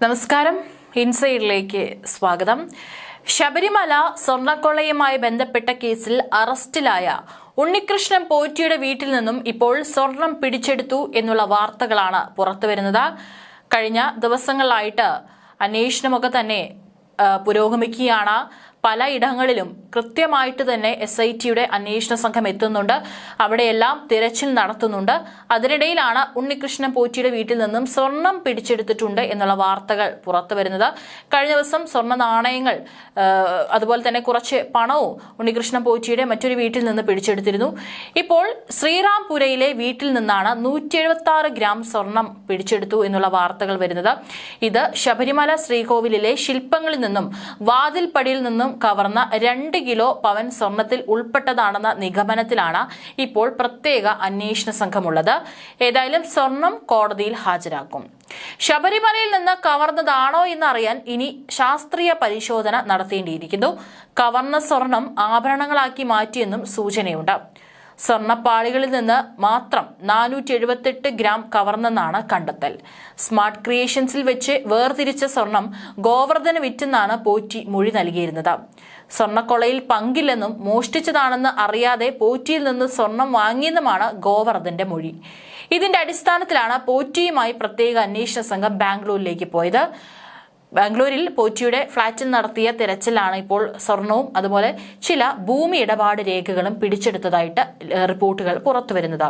നമസ്കാരം. ഇൻസൈഡിലേക്ക് സ്വാഗതം. ശബരിമല സ്വർണക്കൊള്ളയുമായി ബന്ധപ്പെട്ട കേസിൽ അറസ്റ്റിലായ ഉണ്ണികൃഷ്ണൻ പോറ്റിയുടെ വീട്ടിൽ നിന്നും ഇപ്പോൾ സ്വർണം പിടിച്ചെടുത്തു എന്നുള്ള വാർത്തകളാണ് പുറത്തുവരുന്നത് കഴിഞ്ഞ ദിവസങ്ങളിലായിട്ട് അന്വേഷണമൊക്കെ തന്നെ പുരോഗമിക്കുകയാണ്. പലയിടങ്ങളിലും കൃത്യമായിട്ട് തന്നെ എസ് ഐ ടിയുടെ അന്വേഷണ സംഘം എത്തുന്നുണ്ട്. അവിടെയെല്ലാം തിരച്ചിൽ നടത്തുന്നുണ്ട്. അതിനിടയിലാണ് ഉണ്ണികൃഷ്ണൻ പോറ്റിയുടെ വീട്ടിൽ നിന്നും സ്വർണം പിടിച്ചെടുത്തിട്ടുണ്ട് എന്നുള്ള വാർത്തകൾ പുറത്തു വരുന്നത്. കഴിഞ്ഞ ദിവസം സ്വർണ നാണയങ്ങൾ അതുപോലെ തന്നെ കുറച്ച് പണവും ഉണ്ണികൃഷ്ണൻ പോറ്റിയുടെ മറ്റൊരു വീട്ടിൽ നിന്ന് പിടിച്ചെടുത്തിരുന്നു. ഇപ്പോൾ ശ്രീറാംപുരയിലെ വീട്ടിൽ നിന്നാണ് നൂറ്റി ഗ്രാം സ്വർണം പിടിച്ചെടുത്തു എന്നുള്ള വാർത്തകൾ വരുന്നത്. ഇത് ശബരിമല ശ്രീകോവിലിലെ ശില്പങ്ങളിൽ നിന്നും വാതിൽപ്പടിയിൽ നിന്നും കവർന്ന രണ്ട് കിലോ പവൻ സ്വർണത്തിൽ ഉൾപ്പെട്ടതാണെന്ന നിഗമനത്തിലാണ് ഇപ്പോൾ പ്രത്യേക അന്വേഷണ സംഘമുള്ളത്. ഏതായാലും സ്വർണം കോടതിയിൽ ഹാജരാക്കും. ശബരിമലയിൽ നിന്ന് കവർന്നതാണോ എന്നറിയാൻ ഇനി ശാസ്ത്രീയ പരിശോധന നടത്തേണ്ടിയിരിക്കുന്നു. കവർന്ന സ്വർണം ആഭരണങ്ങളാക്കി മാറ്റിയെന്നും സൂചനയുണ്ട്. സ്വർണപ്പാളികളിൽ നിന്ന് മാത്രം നാനൂറ്റി എഴുപത്തെട്ട് ഗ്രാം കവർന്നെന്നാണ് കണ്ടെത്തൽ. സ്മാർട്ട് ക്രിയേഷൻസിൽ വെച്ച് വേർതിരിച്ച സ്വർണം ഗോവർദ്ധന വിറ്റെന്നാണ് പോറ്റി മൊഴി നൽകിയിരുന്നത്. സ്വർണക്കൊളയിൽ പങ്കില്ലെന്നും മോഷ്ടിച്ചതാണെന്ന് അറിയാതെ പോറ്റിയിൽ നിന്ന് സ്വർണം വാങ്ങിയെന്നുമാണ് ഗോവർദ്ധന്റെ മൊഴി. ഇതിന്റെ അടിസ്ഥാനത്തിലാണ് പോറ്റിയുമായി പ്രത്യേക അന്വേഷണ സംഘം ബാംഗ്ലൂരിലേക്ക് പോയത്. ബാംഗ്ലൂരിൽ പോറ്റിയുടെ ഫ്ളാറ്റിൽ നടത്തിയ തിരച്ചിലാണ് ഇപ്പോൾ സ്വർണവും അതുപോലെ ചില ഭൂമി ഇടപാട് രേഖകളും പിടിച്ചെടുത്തതായിട്ട് റിപ്പോർട്ടുകൾ പുറത്തുവരുന്നത്.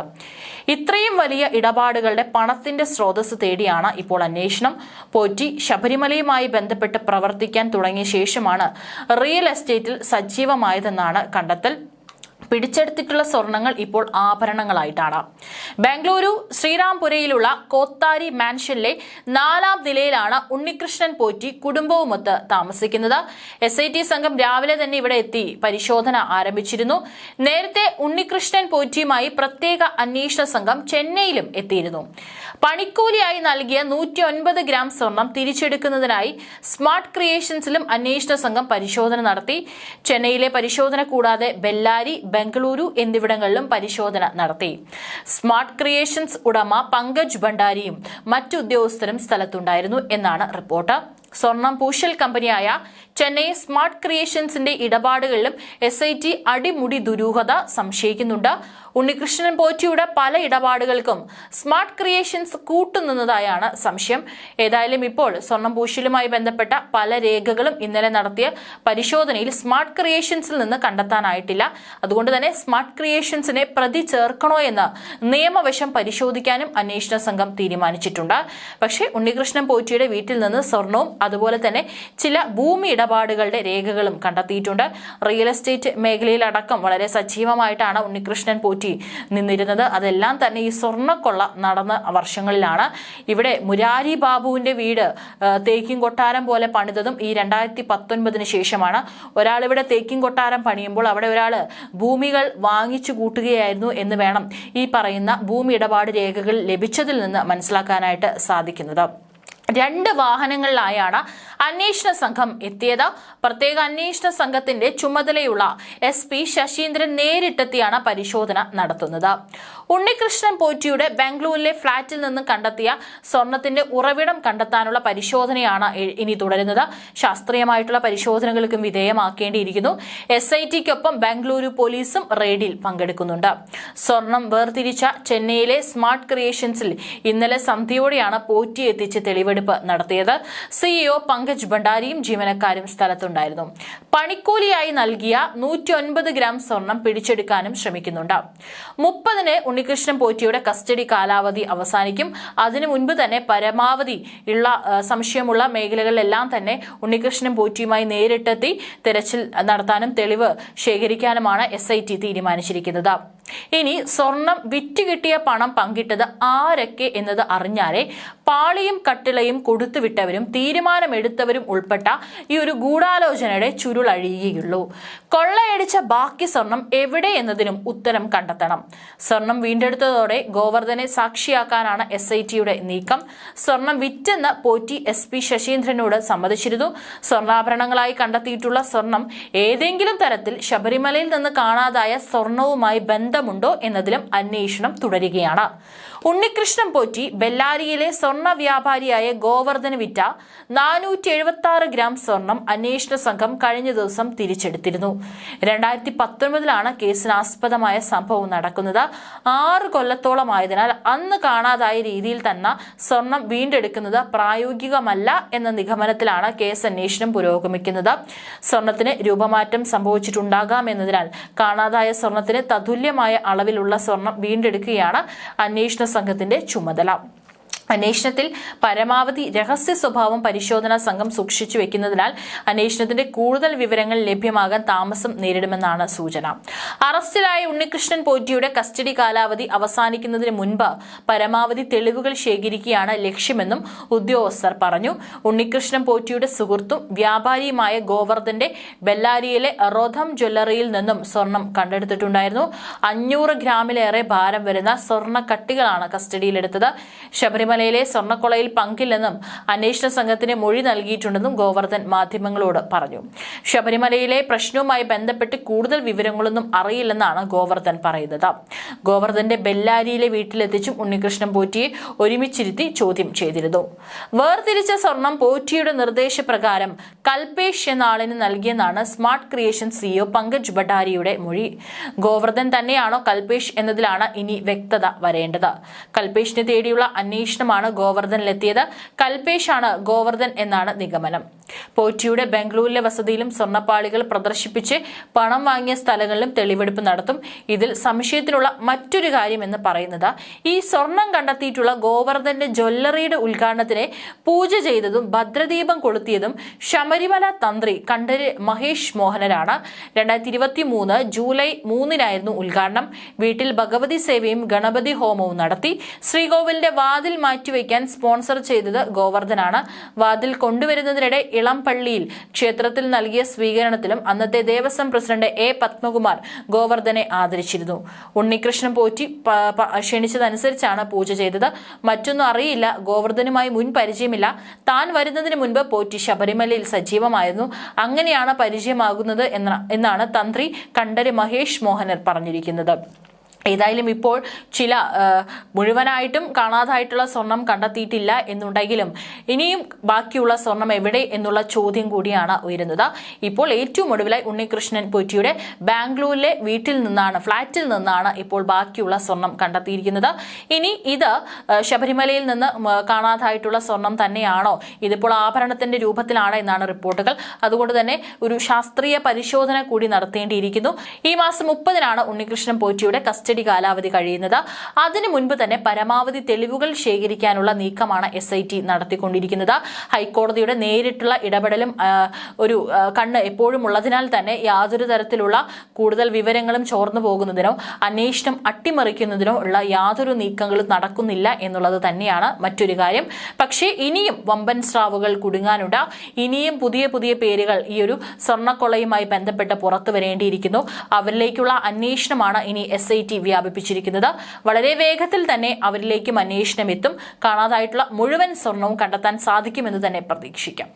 ഇത്രയും വലിയ ഇടപാടുകളുടെ പണത്തിന്റെ സ്രോതസ് തേടിയാണ് ഇപ്പോൾ അന്വേഷണം. പോറ്റി ശബരിമലയുമായി ബന്ധപ്പെട്ട് പ്രവർത്തിക്കാൻ തുടങ്ങിയ ശേഷമാണ് റിയൽ എസ്റ്റേറ്റിൽ സജീവമായതെന്നാണ് കണ്ടെത്തൽ. പിടിച്ചെടുത്തിട്ടുള്ള സ്വർണങ്ങൾ ഇപ്പോൾ ആഭരണങ്ങളായിട്ടാണ്. ബാംഗ്ലൂരു ശ്രീരാംപുരയിലുള്ള കോത്താരി മാൻഷനിലെ നാലാം നിലയിലാണ് ഉണ്ണികൃഷ്ണൻ പോറ്റി കുടുംബവുമൊത്ത് താമസിക്കുന്നത്. എസ് ഐ ടി സംഘം രാവിലെ തന്നെ ഇവിടെ എത്തി പരിശോധന ആരംഭിച്ചിരുന്നു. നേരത്തെ ഉണ്ണികൃഷ്ണൻ പോറ്റിയുമായി പ്രത്യേക അന്വേഷണ സംഘം ചെന്നൈയിലും എത്തിയിരുന്നു. പണിക്കൂലിയായി നൽകിയ നൂറ്റി ഒൻപത് ഗ്രാം സ്വർണം തിരിച്ചെടുക്കുന്നതിനായി സ്മാർട്ട് ക്രിയേഷൻസിലും അന്വേഷണ സംഘം പരിശോധന നടത്തി. ചെന്നൈയിലെ പരിശോധന കൂടാതെ ബെല്ലാരി ബംഗളൂരു എന്നിവിടങ്ങളിലും പരിശോധന നടത്തി. സ്മാർട്ട് ക്രിയേഷൻസ് ഉടമ പങ്കജ് ഭണ്ഡാരിയും മറ്റുദ്യോഗസ്ഥരും സ്ഥലത്തുണ്ടായിരുന്നു എന്നാണ് റിപ്പോർട്ട്. സ്വർണം പൂശൽ കമ്പനിയായ ചെന്നൈ സ്മാർട്ട് ക്രിയേഷൻസിന്റെ ഇടപാടുകളിലും എസ് ഐ ടി അടിമുടി ദുരൂഹത സംശയിക്കുന്നുണ്ട്. ഉണ്ണികൃഷ്ണൻ പോറ്റിയുടെ പല ഇടപാടുകൾക്കും സ്മാർട്ട് ക്രിയേഷൻസ് കൂട്ടുനിന്നതായാണ് സംശയം. ഏതായാലും ഇപ്പോൾ സ്വർണം പൂശലുമായി ബന്ധപ്പെട്ട പല രേഖകളും ഇന്നലെ നടത്തിയ പരിശോധനയിൽ സ്മാർട്ട് ക്രിയേഷൻസിൽ നിന്ന് കണ്ടെത്താനായിട്ടില്ല. അതുകൊണ്ട് തന്നെ സ്മാർട്ട് ക്രിയേഷൻസിനെ പ്രതി ചേർക്കണോ എന്ന് നിയമവശം പരിശോധിക്കാനും അന്വേഷണ സംഘം തീരുമാനിച്ചിട്ടുണ്ട്. പക്ഷേ ഉണ്ണികൃഷ്ണൻ പോറ്റിയുടെ വീട്ടിൽ നിന്ന് സ്വർണവും അതുപോലെ തന്നെ ചില ഭൂമി ഇടപാടുകളുടെ രേഖകളും കണ്ടെത്തിയിട്ടുണ്ട്. റിയൽ എസ്റ്റേറ്റ് മേഖലയിലടക്കം വളരെ സജീവമായിട്ടാണ് ഉണ്ണികൃഷ്ണൻ പോറ്റി നിന്നിരുന്നത്. അതെല്ലാം തന്നെ ഈ സ്വർണക്കൊള്ള നടന്ന വർഷങ്ങളിലാണ്. ഇവിടെ മുരാരി ബാബുവിന്റെ വീട് തേക്കിൻ കൊട്ടാരം പോലെ പണിതതും ഈ രണ്ടായിരത്തി പത്തൊൻപതിന് ശേഷമാണ്. ഒരാൾ ഇവിടെ തേക്കിൻ കൊട്ടാരം പണിയുമ്പോൾ അവിടെ ഒരാൾ ഭൂമികൾ വാങ്ങിച്ചു കൂട്ടുകയായിരുന്നു എന്ന് വേണം ഈ പറയുന്ന ഭൂമി ഇടപാട് രേഖകൾ ലഭിച്ചതിൽ നിന്ന് മനസ്സിലാക്കാനായിട്ട് സാധിക്കുന്നത്. രണ്ട് വാഹനങ്ങളിലായാണ് അന്വേഷണ സംഘം എത്തിയത്. പ്രത്യേക അന്വേഷണ സംഘത്തിന്റെ ചുമതലയുള്ള എസ് പി ശശീന്ദ്രൻ നേരിട്ടെത്തിയാണ് പരിശോധന നടത്തുന്നത്. ഉണ്ണികൃഷ്ണൻ പോറ്റിയുടെ ബാംഗ്ലൂരിലെ ഫ്ളാറ്റിൽ നിന്ന് കണ്ടെത്തിയ സ്വർണത്തിന്റെ ഉറവിടം കണ്ടെത്താനുള്ള പരിശോധനയാണ് ഇനി തുടരുന്നത്. ശാസ്ത്രീയമായിട്ടുള്ള പരിശോധനകൾക്കും വിധേയമാക്കേണ്ടിയിരിക്കുന്നു. എസ് ഐ ടിക്കൊപ്പം ബാംഗ്ലൂരു പോലീസും റെയ്ഡിൽ പങ്കെടുക്കുന്നുണ്ട്. സ്വർണം വേർതിരിച്ച ചെന്നൈയിലെ സ്മാർട്ട് ക്രിയേഷൻസിൽ ഇന്നലെ സന്ധ്യയോടെയാണ് പോറ്റി എത്തിച്ച് തെളിവെടുപ്പ് നടത്തിയത് സിഇഒ പങ്കജ് ഭണ്ഡാരിയും ജീവനക്കാരും സ്ഥലത്തുണ്ടായിരുന്നു. പണിക്കൂലിയായി നൽകിയ നൂറ്റിയൊൻപത് ഗ്രാം സ്വർണം പിടിച്ചെടുക്കാനും ശ്രമിക്കുന്നുണ്ട്. മുപ്പതിന് ഉണ്ണികൃഷ്ണൻ പോറ്റിയുടെ കസ്റ്റഡി കാലാവധി അവസാനിക്കും. അതിനു മുൻപ് തന്നെ പരമാവധി ഉള്ള സംശയമുള്ള മേഖലകളിലെല്ലാം തന്നെ ഉണ്ണികൃഷ്ണൻ പോറ്റിയുമായി നേരിട്ടെത്തി തെരച്ചിൽ നടത്താനും തെളിവ് ശേഖരിക്കാനുമാണ് എസ് തീരുമാനിച്ചിരിക്കുന്നത്. ഇനി സ്വർണം വിറ്റുകിട്ടിയ പണം പങ്കിട്ടത് ആരൊക്കെ എന്നത് അറിഞ്ഞാലേ പാളിയും കട്ടിളയും കൊടുത്തുവിട്ടവരും തീരുമാനമെടുത്തവരും ഉൾപ്പെട്ട ഈ ഒരു ഗൂഢാലോചനയുടെ ചുരുളഴിയുകയുള്ളൂ കൊള്ളയടിച്ച ബാക്കി സ്വർണം എവിടെ എന്നതിനും ഉത്തരം കണ്ടെത്തണം. സ്വർണം വീണ്ടെടുത്തതോടെ ഗോവർദ്ധനെ സാക്ഷിയാക്കാനാണ് എസ് ഐ ടിയുടെ നീക്കം. സ്വർണം വിറ്റെന്ന് പോറ്റി എസ് പി ശശീന്ദ്രനോട് സമ്മതിച്ചിരുന്നു. സ്വർണാഭരണങ്ങളായി കണ്ടെത്തിയിട്ടുള്ള സ്വർണം ഏതെങ്കിലും തരത്തിൽ ശബരിമലയിൽ നിന്ന് കാണാതായ സ്വർണവുമായി ബന്ധമുണ്ടോ എന്നതിലും അന്വേഷണം തുടരുകയാണ്. ഉണ്ണികൃഷ്ണൻ പോറ്റി ബെല്ലാരിയിലെ സ്വർണ വ്യാപാരിയായ ഗോവർദ്ധന് വിറ്റ നാനൂറ്റി എഴുപത്തി ആറ് ഗ്രാം സ്വർണം അന്വേഷണ സംഘം കഴിഞ്ഞ ദിവസം തിരിച്ചെടുത്തിരുന്നു. രണ്ടായിരത്തി പത്തൊൻപതിലാണ് കേസിനാസ്പദമായ സംഭവം നടക്കുന്നത്. ആറ് കൊല്ലത്തോളമായതിനാൽ അന്ന് കാണാതായ രീതിയിൽ തന്നെ സ്വർണം വീണ്ടെടുക്കുന്നത് പ്രായോഗികമല്ല എന്ന നിഗമനത്തിലാണ് കേസ് അന്വേഷണം പുരോഗമിക്കുന്നത്. സ്വർണത്തിന് രൂപമാറ്റം സംഭവിച്ചിട്ടുണ്ടാകാം എന്നതിനാൽ കാണാതായ സ്വർണത്തിന് തതുല്യമായ അളവിലുള്ള സ്വർണം വീണ്ടെടുക്കുകയാണ് അന്വേഷണ സംഘത്തിന്റെ ചുമതല. അന്വേഷണത്തിൽ പരമാവധി രഹസ്യ സ്വഭാവം പരിശോധനാ സംഘം സൂക്ഷിച്ചു വെക്കുന്നതിനാൽ അന്വേഷണത്തിന്റെ കൂടുതൽ വിവരങ്ങൾ ലഭ്യമാകാൻ താമസം നേരിടുമെന്നാണ് സൂചന. അറസ്റ്റിലായ ഉണ്ണികൃഷ്ണൻ പോറ്റിയുടെ കസ്റ്റഡി കാലാവധി അവസാനിക്കുന്നതിന് മുൻപ് പരമാവധി തെളിവുകൾ ശേഖരിക്കുകയാണ് ലക്ഷ്യമെന്നും ഉദ്യോഗസ്ഥർ പറഞ്ഞു. ഉണ്ണികൃഷ്ണൻ പോറ്റിയുടെ സുഹൃത്തും വ്യാപാരിയുമായ ഗോവർദ്ധന്റെ ബെല്ലാരിയിലെ റോധം ജ്വല്ലറിയിൽ നിന്നും സ്വർണം കണ്ടെടുത്തിട്ടുണ്ടായിരുന്നു. അഞ്ഞൂറ് ഗ്രാമിലേറെ ഭാരം വരുന്ന സ്വർണ കട്ടികളാണ് കസ്റ്റഡിയിലെടുത്തത്. ശബരിമല ശബരിമലയിലെ സ്വർണക്കൊളയിൽ പങ്കില്ലെന്നും അന്വേഷണ സംഘത്തിന് മൊഴി നൽകിയിട്ടുണ്ടെന്നും ഗോവർദ്ധൻ മാധ്യമങ്ങളോട് പറഞ്ഞു. ശബരിമലയിലെ പ്രശ്നവുമായി ബന്ധപ്പെട്ട് കൂടുതൽ വിവരങ്ങളൊന്നും അറിയില്ലെന്നാണ് ഗോവർദ്ധൻ പറയുന്നത്. ഗോവർദ്ധന്റെ ബെല്ലാരിയിലെ വീട്ടിലെത്തിച്ചും ഉണ്ണികൃഷ്ണൻ പോറ്റിയെ ഒരുമിച്ചിരുത്തി ചോദ്യം ചെയ്തിരുന്നു. വേർതിരിച്ച സ്വർണം പോറ്റിയുടെ നിർദ്ദേശപ്രകാരം കൽപേഷ് എന്ന ആളിന് നൽകിയെന്നാണ് സ്മാർട്ട് ക്രിയേഷൻ സിഇഒ പങ്കജ് ഭട്ടാരിയുടെ മൊഴി. ഗോവർദ്ധൻ തന്നെയാണോ കൽപേഷ് എന്നതിലാണ് ഇനി വ്യക്തത വരേണ്ടത്. കൽപേഷിനെ തേടിയുള്ള അന്വേഷണം ശേഷമാണ് ഗോവർദ്ധനിലെത്തിയത്. കൽപേഷാണ് ഗോവർദ്ധൻ എന്നാണ് നിഗമനം. പോറ്റിയുടെ ബംഗളൂരിലെ വസതിയിലും സ്വർണപ്പാളികൾ പ്രദർശിപ്പിച്ച് പണം വാങ്ങിയ സ്ഥലങ്ങളിലും തെളിവെടുപ്പ് നടത്തും. ഇതിൽ സംശയത്തിനുള്ള മറ്റൊരു കാര്യം എന്ന് പറയുന്നത് ഈ സ്വർണം കണ്ടെത്തിയിട്ടുള്ള ഗോവർദ്ധന്റെ ജ്വല്ലറിയുടെ ഉദ്ഘാടനത്തിന് പൂജ ചെയ്തതും ഭദ്രദീപം കൊളുത്തിയതും ശബരിമല തന്ത്രി കണ്ഠര് മഹേഷ് മോഹനനാണ് രണ്ടായിരത്തി ഇരുപത്തി മൂന്ന് ജൂലൈ മൂന്നിനായിരുന്നു ഉദ്ഘാടനം. വീട്ടിൽ ഭഗവതി സേവയും ഗണപതി ഹോമവും നടത്തി. ശ്രീകോവിലിന്റെ വാതിൽ മാറ്റിവെക്കാൻ സ്പോൺസർ ചെയ്തത് ഗോവർദ്ധനാണ്. വാതിൽ കൊണ്ടുവരുന്നതിനിടെ ഇളംപള്ളിയിൽ ക്ഷേത്രത്തിൽ നൽകിയ സ്വീകരണത്തിലും അന്നത്തെ ദേവസ്വം പ്രസിഡന്റ് എ പത്മകുമാർ ഗോവർദ്ധനെ ആദരിച്ചിരുന്നു. ഉണ്ണികൃഷ്ണൻ പോറ്റി ക്ഷണിച്ചതനുസരിച്ചാണ് പൂജ ചെയ്തത്. മറ്റൊന്നും അറിയില്ല. ഗോവർദ്ധനുമായി മുൻ പരിചയമില്ല. താൻ വരുന്നതിന് മുൻപ് പോറ്റി ശബരിമലയിൽ സജീവമായിരുന്നു. അങ്ങനെയാണ് പരിചയമാകുന്നത് എന്നാണ് തന്ത്രി കണ്ടര് മഹേഷ് മോഹനർ പറഞ്ഞിരിക്കുന്നത്. ഏതായാലും ഇപ്പോൾ ചില മുഴുവനായിട്ടും കാണാതായിട്ടുള്ള സ്വർണം കണ്ടെത്തിയിട്ടില്ല എന്നുണ്ടെങ്കിലും ഇനിയും ബാക്കിയുള്ള സ്വർണം എവിടെ എന്നുള്ള ചോദ്യം കൂടിയാണ് ഉയരുന്നത്. ഇപ്പോൾ ഏറ്റവും ഒടുവിലായി ഉണ്ണികൃഷ്ണൻ പൊറ്റിയുടെ ബാംഗ്ലൂരിലെ വീട്ടിൽ നിന്നാണ് ഫ്ളാറ്റിൽ നിന്നാണ് ഇപ്പോൾ ബാക്കിയുള്ള സ്വർണം കണ്ടെത്തിയിരിക്കുന്നത്. ഇനി ഇത് ശബരിമലയിൽ നിന്ന് കാണാതായിട്ടുള്ള സ്വർണം തന്നെയാണോ? ഇതിപ്പോൾ ആഭരണത്തിന്റെ രൂപത്തിലാണ് എന്നാണ് റിപ്പോർട്ടുകൾ. അതുകൊണ്ട് തന്നെ ഒരു ശാസ്ത്രീയ പരിശോധന കൂടി നടത്തേണ്ടിയിരിക്കുന്നു. ഈ മാസം മുപ്പതിനാണ് ഉണ്ണികൃഷ്ണൻ പോറ്റിയുടെ കസ്റ്റഡി കസ്റ്റഡി കാലാവധി കഴിയുന്നത്. അതിനു മുൻപ് തന്നെ പരമാവധി തെളിവുകൾ ശേഖരിക്കാനുള്ള നീക്കമാണ് എസ് ഐ ടി നടത്തിക്കൊണ്ടിരിക്കുന്നത്. ഹൈക്കോടതിയുടെ നേരിട്ടുള്ള ഇടപെടലും ഒരു കണ്ണ് എപ്പോഴും ഉള്ളതിനാൽ തന്നെ യാതൊരു തരത്തിലുള്ള കൂടുതൽ വിവരങ്ങളും ചോർന്നു പോകുന്നതിനോ അന്വേഷണം അട്ടിമറിക്കുന്നതിനോ ഉള്ള യാതൊരു നീക്കങ്ങളും നടക്കുന്നില്ല എന്നുള്ളത് തന്നെയാണ് മറ്റൊരു കാര്യം. പക്ഷേ ഇനിയും വമ്പൻ സ്രാവുകൾ കുടുങ്ങാനുണ്ട്. ഇനിയും പുതിയ പുതിയ പേരുകൾ ഈ ഒരു സ്വർണക്കൊള്ളയുമായി ബന്ധപ്പെട്ട് പുറത്തു വരേണ്ടിയിരിക്കുന്നു. അവരിലേക്കുള്ള അന്വേഷണമാണ് ഇനി എസ് വ്യാപിപ്പിച്ചിരിക്കുന്നത്. വളരെ വേഗത്തിൽ തന്നെ അവരിലേക്കും അന്വേഷണം എത്തും. കാണാതായിട്ടുള്ള മുഴുവൻ സ്വർണവും കണ്ടെത്താൻ സാധിക്കുമെന്ന് തന്നെ പ്രതീക്ഷിക്കാം.